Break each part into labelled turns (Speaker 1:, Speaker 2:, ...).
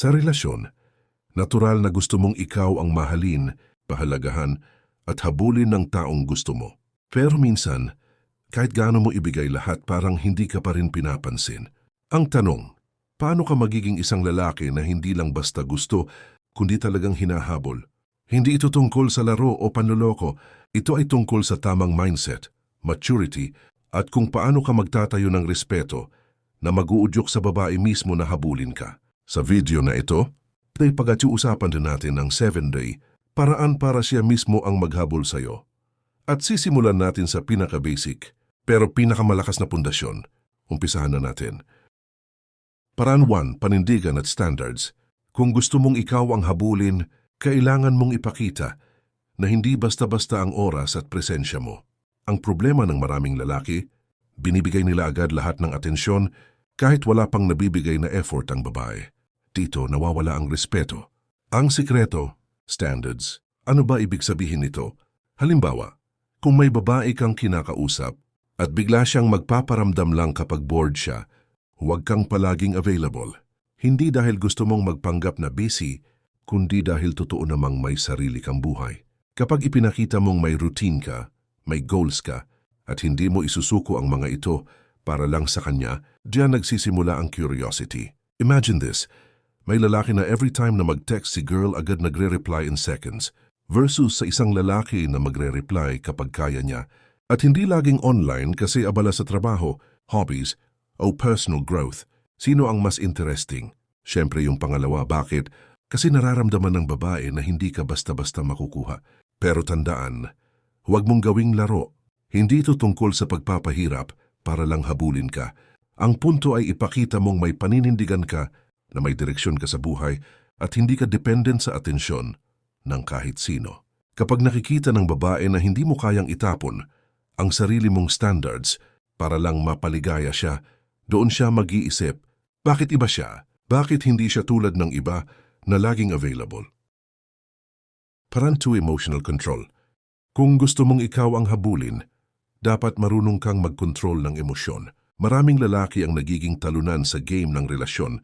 Speaker 1: Sa relasyon, natural na gusto mong ikaw ang mahalin, pahalagahan, at habulin ng taong gusto mo. Pero minsan, kahit gaano mo ibigay lahat parang hindi ka pa rin pinapansin. Ang tanong, paano ka magiging isang lalaki na hindi lang basta gusto, kundi talagang hinahabol? Hindi ito tungkol sa laro o panloloko, ito ay tungkol sa tamang mindset, maturity, at kung paano ka magtatayo ng respeto na mag-uudyok sa babae mismo na habulin ka. Sa video na ito, ay pagkatiusapan din natin ang 7-day paraan para siya mismo ang maghabol sa'yo. At sisimulan natin sa pinaka-basic, pero pinakamalakas na pundasyon. Umpisahan na natin. Paraan 1, panindigan at standards. Kung gusto mong ikaw ang habulin, kailangan mong ipakita na hindi basta-basta ang oras at presensya mo. Ang problema ng maraming lalaki, binibigay nila agad lahat ng atensyon kahit wala pang nabibigay na effort ang babae. Dito nawawala ang respeto. Ang sikreto, standards. Ano ba ibig sabihin nito? Halimbawa, kung may babae kang kinakausap at bigla siyang magpaparamdam lang kapag bored siya, huwag kang palaging available. Hindi dahil gusto mong magpanggap na busy, kundi dahil totoo namang may sarili kang buhay. Kapag ipinakita mong may routine ka, may goals ka, at hindi mo isusuko ang mga ito para lang sa kanya, diyan nagsisimula ang curiosity. Imagine this, may lalaki na every time na mag-text si girl agad nagre-reply in seconds versus sa isang lalaki na magre-reply kapag kaya niya at hindi laging online kasi abala sa trabaho, hobbies, o personal growth. Sino ang mas interesting? Siyempre yung pangalawa, bakit? Kasi nararamdaman ng babae na hindi ka basta-basta makukuha. Pero tandaan, huwag mong gawing laro. Hindi ito tungkol sa pagpapahirap para lang habulin ka. Ang punto ay ipakita mong may paninindigan ka na may direksyon ka sa buhay at hindi ka dependent sa atensyon ng kahit sino. Kapag nakikita ng babae na hindi mo kayang itapon ang sarili mong standards para lang mapaligaya siya, doon siya mag-iisip, bakit iba siya? Bakit hindi siya tulad ng iba na laging available? Parang to emotional control. Kung gusto mong ikaw ang habulin, dapat marunong kang mag-control ng emosyon. Maraming lalaki ang nagiging talunan sa game ng relasyon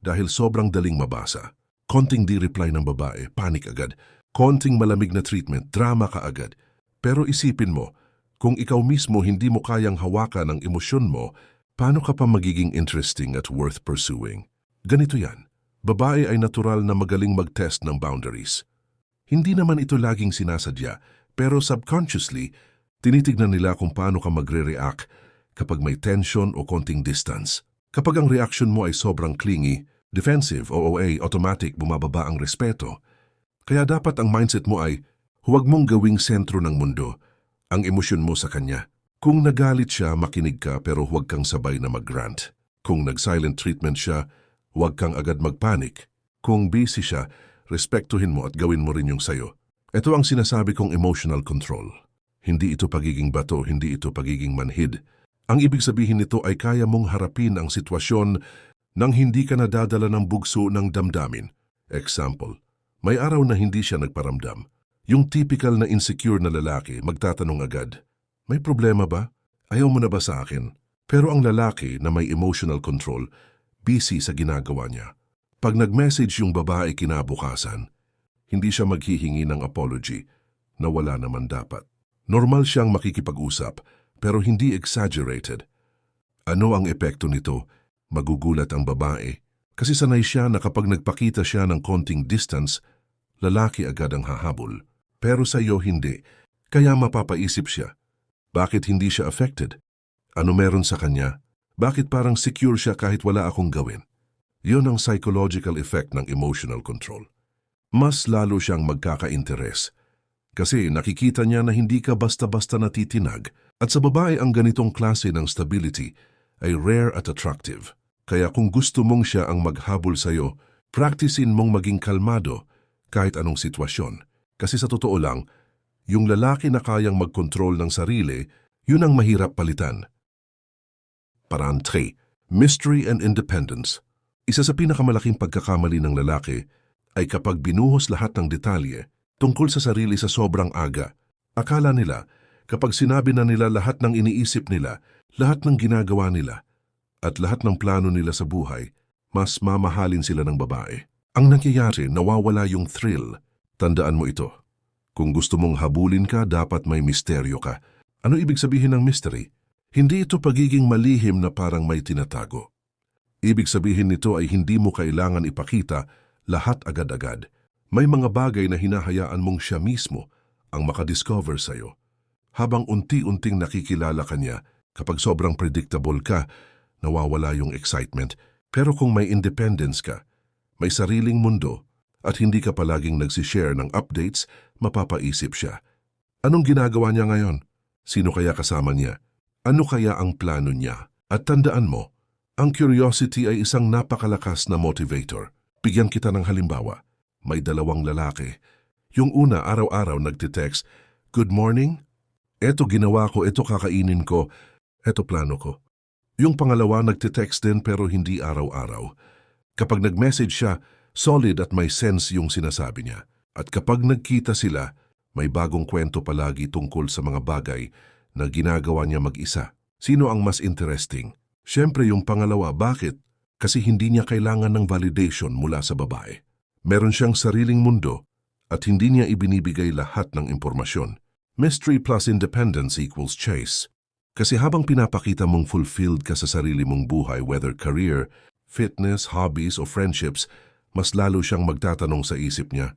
Speaker 1: dahil sobrang daling mabasa. Konting di-reply ng babae, panic agad. Konting malamig na treatment, drama ka agad. Pero isipin mo, kung ikaw mismo hindi mo kayang hawakan ang emosyon mo, paano ka pa magiging interesting at worth pursuing? Ganito yan. Babae ay natural na magaling mag-test ng boundaries. Hindi naman ito laging sinasadya, pero subconsciously, tinitignan nila kung paano ka magre-react kapag may tension o konting distance. Kapag ang reaction mo ay sobrang clingy, defensive o OA, automatic bumababa ang respeto. Kaya dapat ang mindset mo ay, huwag mong gawing sentro ng mundo, ang emosyon mo sa kanya. Kung nagalit siya, makinig ka pero huwag kang sabay na mag-grant. Kung nag-silent treatment siya, huwag kang agad magpanik. Kung busy siya, respektuhin mo at gawin mo rin yung sayo. Ito ang sinasabi kong emotional control. Hindi ito pagiging bato, hindi ito pagiging manhid. Ang ibig sabihin nito ay kaya mong harapin ang sitwasyon nang hindi ka nadadala ng bugso ng damdamin. Example, may araw na hindi siya nagparamdam. Yung typical na insecure na lalaki magtatanong agad, May problema ba? Ayaw mo na ba sa akin? Pero ang lalaki na may emotional control, busy sa ginagawa niya. Pag nag-message yung babae kinabukasan, hindi siya maghihingi ng apology na wala naman dapat. Normal siyang makikipag-usap pero hindi exaggerated. Ano ang epekto nito? Magugulat ang babae kasi sanay siya na kapag nagpakita siya ng konting distance, lalaki agad ang hahabol. Pero sa iyo hindi, kaya mapapaisip siya. Bakit hindi siya affected? Ano meron sa kanya? Bakit parang secure siya kahit wala akong gawin? Yun ang psychological effect ng emotional control. Mas lalo siyang magkaka-interes kasi nakikita niya na hindi ka basta-basta natitinag at sa babae ang ganitong klase ng stability ay rare at attractive. Kaya kung gusto mong siya ang maghabol sa iyo, practicein mong maging kalmado kahit anong sitwasyon. Kasi sa totoo lang, yung lalaki na kayang magkontrol ng sarili, yun ang mahirap palitan. Paraan 3. Mystery and Independence Isa sa pinakamalaking pagkakamali ng lalaki ay kapag binuhos lahat ng detalye tungkol sa sarili sa sobrang aga. Akala nila, kapag sinabi na nila lahat ng iniisip nila, lahat ng ginagawa nila, at lahat ng plano nila sa buhay, mas mamahalin sila ng babae. Ang nangyayari, nawawala yung thrill. Tandaan mo ito. Kung gusto mong habulin ka, dapat may misteryo ka. Ano ibig sabihin ng mystery? Hindi ito pagiging malihim na parang may tinatago. Ibig sabihin nito ay hindi mo kailangan ipakita lahat agad-agad. May mga bagay na hinahayaan mong siya mismo ang makadiscover sa'yo. Habang unti-unting nakikilala ka niya, kapag sobrang predictable ka, nawawala yung excitement. Pero kung may independence ka, may sariling mundo, at hindi ka palaging nagsishare ng updates, mapapaisip siya. Anong ginagawa niya ngayon? Sino kaya kasama niya? Ano kaya ang plano niya? At tandaan mo, ang curiosity ay isang napakalakas na motivator. Bigyan kita ng halimbawa. May dalawang lalaki. Yung una araw-araw nagtitext, Good morning? Eto ginawa ko, eto kakainin ko, eto plano ko. Yung pangalawa nagtitext din pero hindi araw-araw. Kapag nag-message siya, solid at may sense yung sinasabi niya. At kapag nagkita sila, may bagong kwento palagi tungkol sa mga bagay na ginagawa niya mag-isa. Sino ang mas interesting? Siyempre yung pangalawa, bakit? Kasi hindi niya kailangan ng validation mula sa babae. Meron siyang sariling mundo at hindi niya ibinibigay lahat ng impormasyon. Mystery plus independence equals chase. Kasi habang pinapakita mong fulfilled ka sa sarili mong buhay, whether career, fitness, hobbies o friendships, mas lalo siyang magtatanong sa isip niya,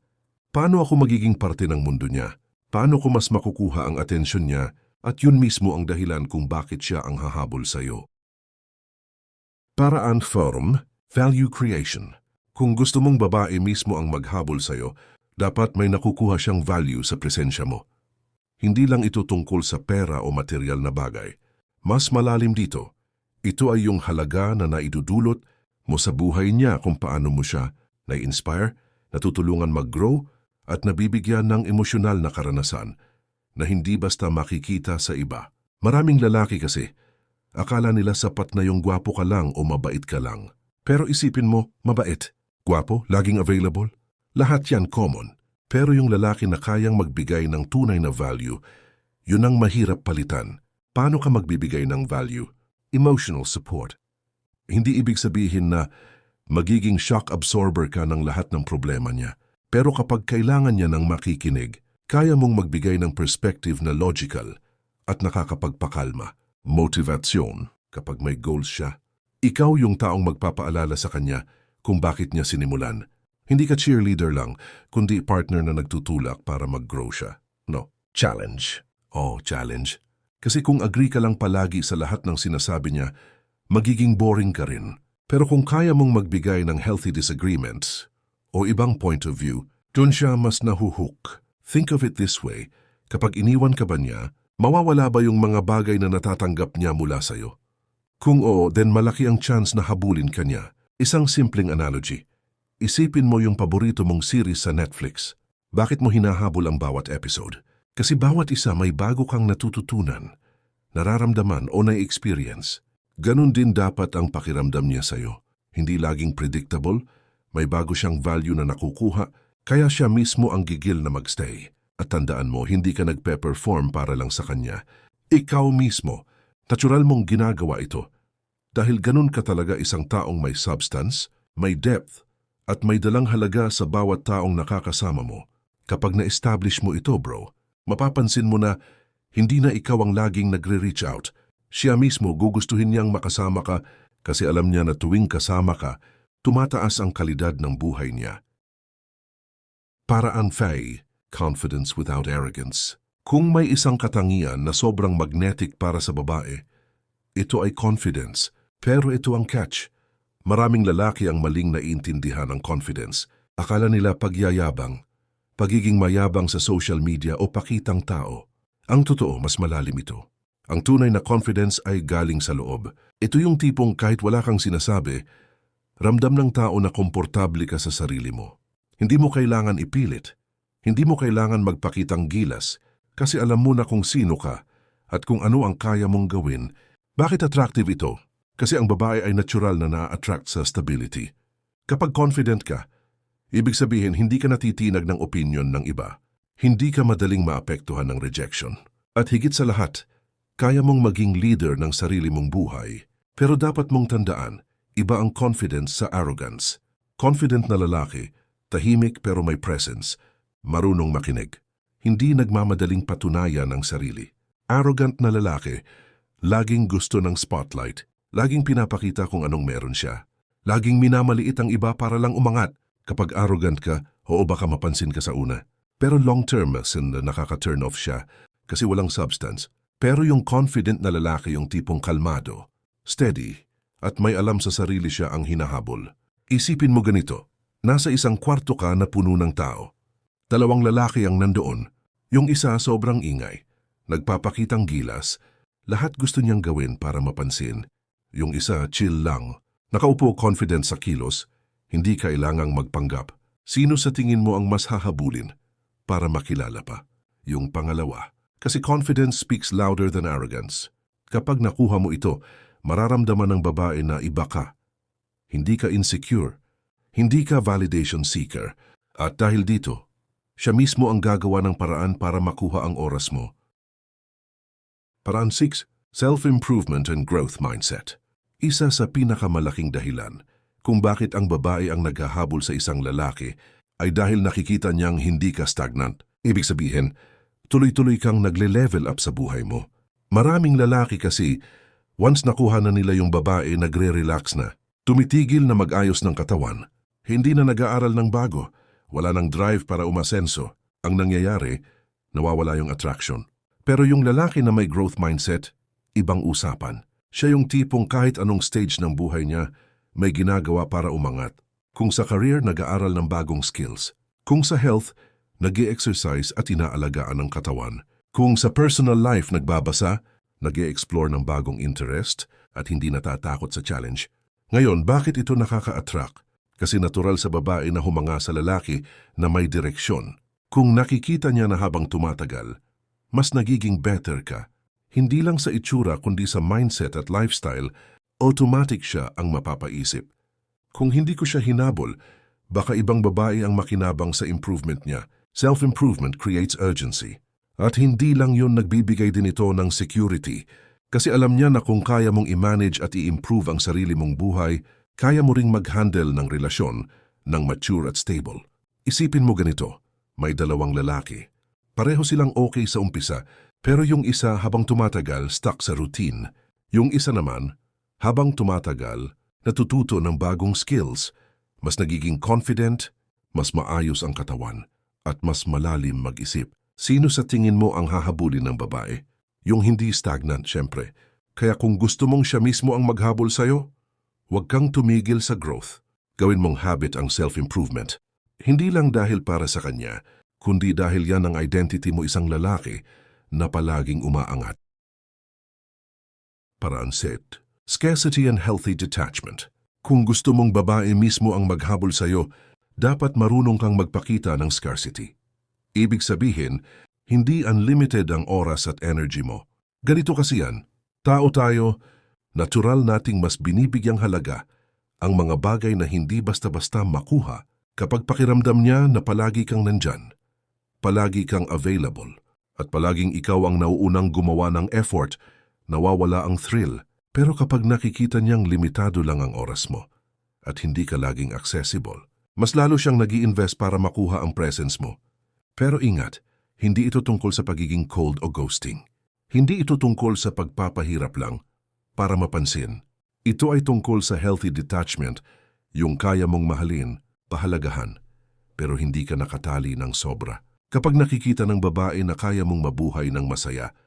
Speaker 1: paano ako magiging parte ng mundo niya? Paano ko mas makukuha ang atensyon niya at yun mismo ang dahilan kung bakit siya ang hahabol sa iyo? Paraan Forum, Value Creation. Kung gusto mong babae mismo ang maghabol sa iyo, dapat may nakukuha siyang value sa presensya mo. Hindi lang ito tungkol sa pera o material na bagay. Mas malalim dito, ito ay yung halaga na naidudulot mo sa buhay niya kung paano mo siya na-inspire, natutulungan mag-grow at nabibigyan ng emosyonal na karanasan na hindi basta makikita sa iba. Maraming lalaki kasi, akala nila sapat na yung gwapo ka lang o mabait ka lang. Pero isipin mo, mabait, gwapo, laging available. Lahat yan common. Pero yung lalaki na kayang magbigay ng tunay na value, yun ang mahirap palitan. Paano ka magbibigay ng value? Emotional support. Hindi ibig sabihin na magiging shock absorber ka ng lahat ng problema niya. Pero kapag kailangan niya ng makikinig, kaya mong magbigay ng perspective na logical at nakakapagpakalma. Motivasyon kapag may goals siya. Ikaw yung taong magpapaalala sa kanya kung bakit niya sinimulan. Hindi ka cheerleader lang, kundi partner na nagtutulak para mag-grow siya. No, challenge. Oh, challenge. Kasi kung agree ka lang palagi sa lahat ng sinasabi niya, magiging boring ka rin. Pero kung kaya mong magbigay ng healthy disagreements o ibang point of view, dun siya mas nahuhook. Think of it this way, kapag iniwan ka ba niya, mawawala ba yung mga bagay na natatanggap niya mula sa'yo? Kung oo, then malaki ang chance na habulin ka niya. Isang simpleng analogy. Isipin mo yung paborito mong series sa Netflix. Bakit mo hinahabol ang bawat episode? Kasi bawat isa may bago kang natututunan, nararamdaman o na-experience. Ganon din dapat ang pakiramdam niya sa'yo. Hindi laging predictable, may bago siyang value na nakukuha, kaya siya mismo ang gigil na magstay. At tandaan mo, hindi ka nagpe-perform para lang sa kanya. Ikaw mismo, natural mong ginagawa ito. Dahil ganun ka talaga isang taong may substance, may depth, at may dalang halaga sa bawat taong nakakasama mo. Kapag na-establish mo ito, bro, mapapansin mo na hindi na ikaw ang laging nagre-reach out. Siya mismo gugustuhin niyang makasama ka kasi alam niya na tuwing kasama ka, tumataas ang kalidad ng buhay niya. Para ang Faye, confidence without arrogance. Kung may isang katangian na sobrang magnetic para sa babae, ito ay confidence. Pero ito ang catch. Maraming lalaki ang maling naiintindihan ng confidence. Akala nila pagyayabang, pagiging mayabang sa social media o pakitang tao. Ang totoo, mas malalim ito. Ang tunay na confidence ay galing sa loob. Ito yung tipong kahit wala kang sinasabi, ramdam ng tao na komportable ka sa sarili mo. Hindi mo kailangan ipilit. Hindi mo kailangan magpakitang gilas kasi alam mo na kung sino ka at kung ano ang kaya mong gawin. Bakit attractive ito? Kasi ang babae ay natural na na-attract sa stability. Kapag confident ka, ibig sabihin hindi ka natitinag ng opinion ng iba. Hindi ka madaling maapektuhan ng rejection. At higit sa lahat, kaya mong maging leader ng sarili mong buhay. Pero dapat mong tandaan, Iba ang confidence sa arrogance. Confident na lalaki, tahimik pero may presence, marunong makinig. Hindi nagmamadaling patunayan ang sarili. Arrogant na lalaki, laging gusto ng spotlight, laging pinapakita kung anong meron siya. Laging minamaliit ang iba para lang umangat. Kapag arrogant ka, oo baka mapansin ka sa una. Pero long term, sin nakaka-turn off siya kasi walang substance. Pero yung confident na lalaki yung tipong kalmado, steady, at may alam sa sarili siya ang hinahabol. Isipin mo ganito, nasa isang kwarto ka na puno ng tao. Dalawang lalaki ang nandoon. Yung isa sobrang ingay, nagpapakitang gilas, lahat gusto niyang gawin para mapansin. Yung isa chill lang, nakaupo confident sa kilos, hindi kailangang magpanggap. Sino sa tingin mo ang mas hahabulin para makilala pa? Yung pangalawa. Kasi confidence speaks louder than arrogance. Kapag nakuha mo ito, mararamdaman ng babae na iba ka. Hindi ka insecure. Hindi ka validation seeker. At dahil dito, siya mismo ang gagawa ng paraan para makuha ang oras mo. Paraan 6. Self-improvement and growth mindset. Isa sa pinakamalaking dahilan kung bakit ang babae ang naghahabol sa isang lalaki ay dahil nakikita niyang hindi ka stagnant. Ibig sabihin, tuloy-tuloy kang nagle-level up sa buhay mo. Maraming lalaki kasi, once nakuha na nila yung babae, nagre-relax na. Tumitigil na mag-ayos ng katawan. Hindi na nag-aaral ng bago. Wala ng drive para umasenso. Ang nangyayari, nawawala yung attraction. Pero yung lalaki na may growth mindset, ibang usapan. Siya yung tipong kahit anong stage ng buhay niya, may ginagawa para umangat. Kung sa career, nag-aaral ng bagong skills. Kung sa health, nag exercise at inaalagaan ang katawan. Kung sa personal life, nagbabasa, nag explore ng bagong interest at hindi natatakot sa challenge. Ngayon, bakit ito nakaka-attract? Kasi natural sa babae na humanga sa lalaki na may direksyon. Kung nakikita niya na habang tumatagal, mas nagiging better ka. Hindi lang sa itsura kundi sa mindset at lifestyle, automatic siya ang mapapaisip. Kung hindi ko siya hinabol, baka ibang babae ang makinabang sa improvement niya. Self-improvement creates urgency. At hindi lang yun nagbibigay din ito ng security kasi alam niya na kung kaya mong i-manage at i-improve ang sarili mong buhay, kaya mo ring mag-handle ng relasyon ng mature at stable. Isipin mo ganito, may dalawang lalaki. Pareho silang okay sa umpisa, pero yung isa habang tumatagal stuck sa routine. Yung isa naman, habang tumatagal, natututo ng bagong skills, mas nagiging confident, mas maayos ang katawan, at mas malalim mag-isip. Sino sa tingin mo ang hahabulin ng babae? Yung hindi stagnant, syempre. Kaya kung gusto mong siya mismo ang maghabol sa'yo, huwag kang tumigil sa growth. Gawin mong habit ang self-improvement. Hindi lang dahil para sa kanya, kundi dahil yan ang identity mo isang lalaki na palaging umaangat. Paraan set. Scarcity and healthy detachment. Kung gusto mong babae mismo ang maghabol sa'yo, dapat marunong kang magpakita ng scarcity. Ibig sabihin, hindi unlimited ang oras at energy mo. Ganito kasi yan, tao tayo, natural nating mas binibigyang halaga ang mga bagay na hindi basta-basta makuha kapag pakiramdam niya na palagi kang nandyan, palagi kang available, at palaging ikaw ang nauunang gumawa ng effort, nawawala ang thrill. Pero kapag nakikita niyang limitado lang ang oras mo at hindi ka laging accessible, mas lalo siyang nag invest para makuha ang presence mo. Pero ingat, hindi ito tungkol sa pagiging cold o ghosting. Hindi ito tungkol sa pagpapahirap lang para mapansin. Ito ay tungkol sa healthy detachment, yung kaya mong mahalin, pahalagahan, pero hindi ka nakatali ng sobra. Kapag nakikita ng babae na kaya mong mabuhay ng masaya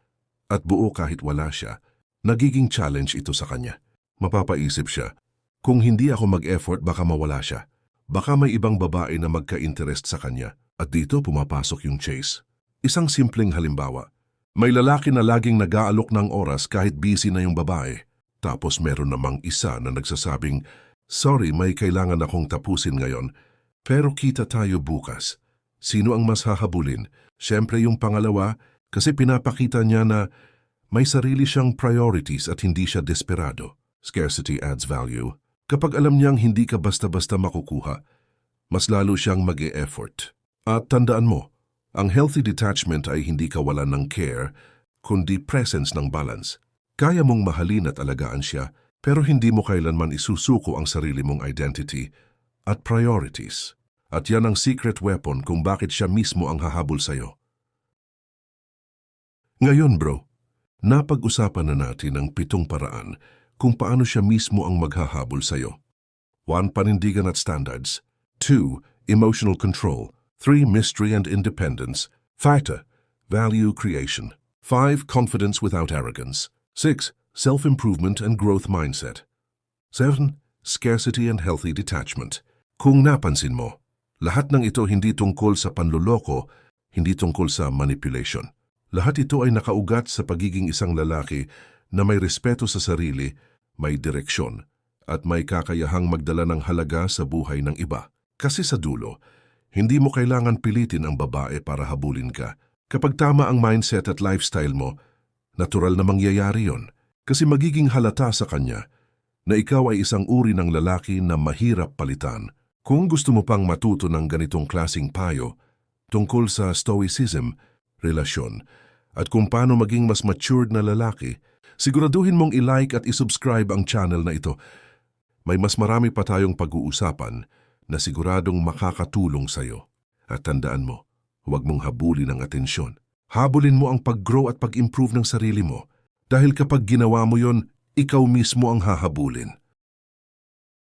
Speaker 1: at buo kahit wala siya, nagiging challenge ito sa kanya. Mapapaisip siya, kung hindi ako mag-effort baka mawala siya. Baka may ibang babae na magka-interest sa kanya at dito pumapasok yung chase. Isang simpleng halimbawa, may lalaki na laging nag-aalok ng oras kahit busy na yung babae. Tapos meron namang isa na nagsasabing, Sorry, may kailangan akong tapusin ngayon, pero kita tayo bukas. Sino ang mas hahabulin? Siyempre yung pangalawa kasi pinapakita niya na may sarili siyang priorities at hindi siya desperado. Scarcity adds value. Kapag alam niyang hindi ka basta-basta makukuha, mas lalo siyang mag -e effort At tandaan mo, ang healthy detachment ay hindi kawalan ng care, kundi presence ng balance. Kaya mong mahalin at alagaan siya, Pero hindi mo kailanman isusuko ang sarili mong identity at priorities. At yan ang secret weapon kung bakit siya mismo ang hahabol sa'yo. Ngayon bro, napag-usapan na natin ang pitong paraan kung paano siya mismo ang maghahabol sa'yo. 1. Panindigan at standards. 2. Emotional control. 3. Mystery and independence. Factor. Value creation. 5. Confidence without arrogance. 6. Self-improvement and growth mindset. 7. Scarcity and healthy detachment. Kung napansin mo, lahat ng ito hindi tungkol sa panloloko, hindi tungkol sa manipulation. Lahat ito ay nakaugat sa pagiging isang lalaki na may respeto sa sarili, may direksyon, at may kakayahang magdala ng halaga sa buhay ng iba. Kasi sa dulo, hindi mo kailangan pilitin ang babae para habulin ka. Kapag tama ang mindset at lifestyle mo, natural na mangyayari yon. Kasi magiging halata sa kanya na ikaw ay isang uri ng lalaki na mahirap palitan. Kung gusto mo pang matuto ng ganitong klasing payo tungkol sa stoicism, relasyon, at kung paano maging mas matured na lalaki, siguraduhin mong i-like at i-subscribe ang channel na ito. May mas marami pa tayong pag-uusapan na siguradong makakatulong sa'yo. At tandaan mo, huwag mong habulin ang atensyon. Habulin mo ang pag-grow at pag-improve ng sarili mo dahil kapag ginawa mo yon, ikaw mismo ang hahabulin.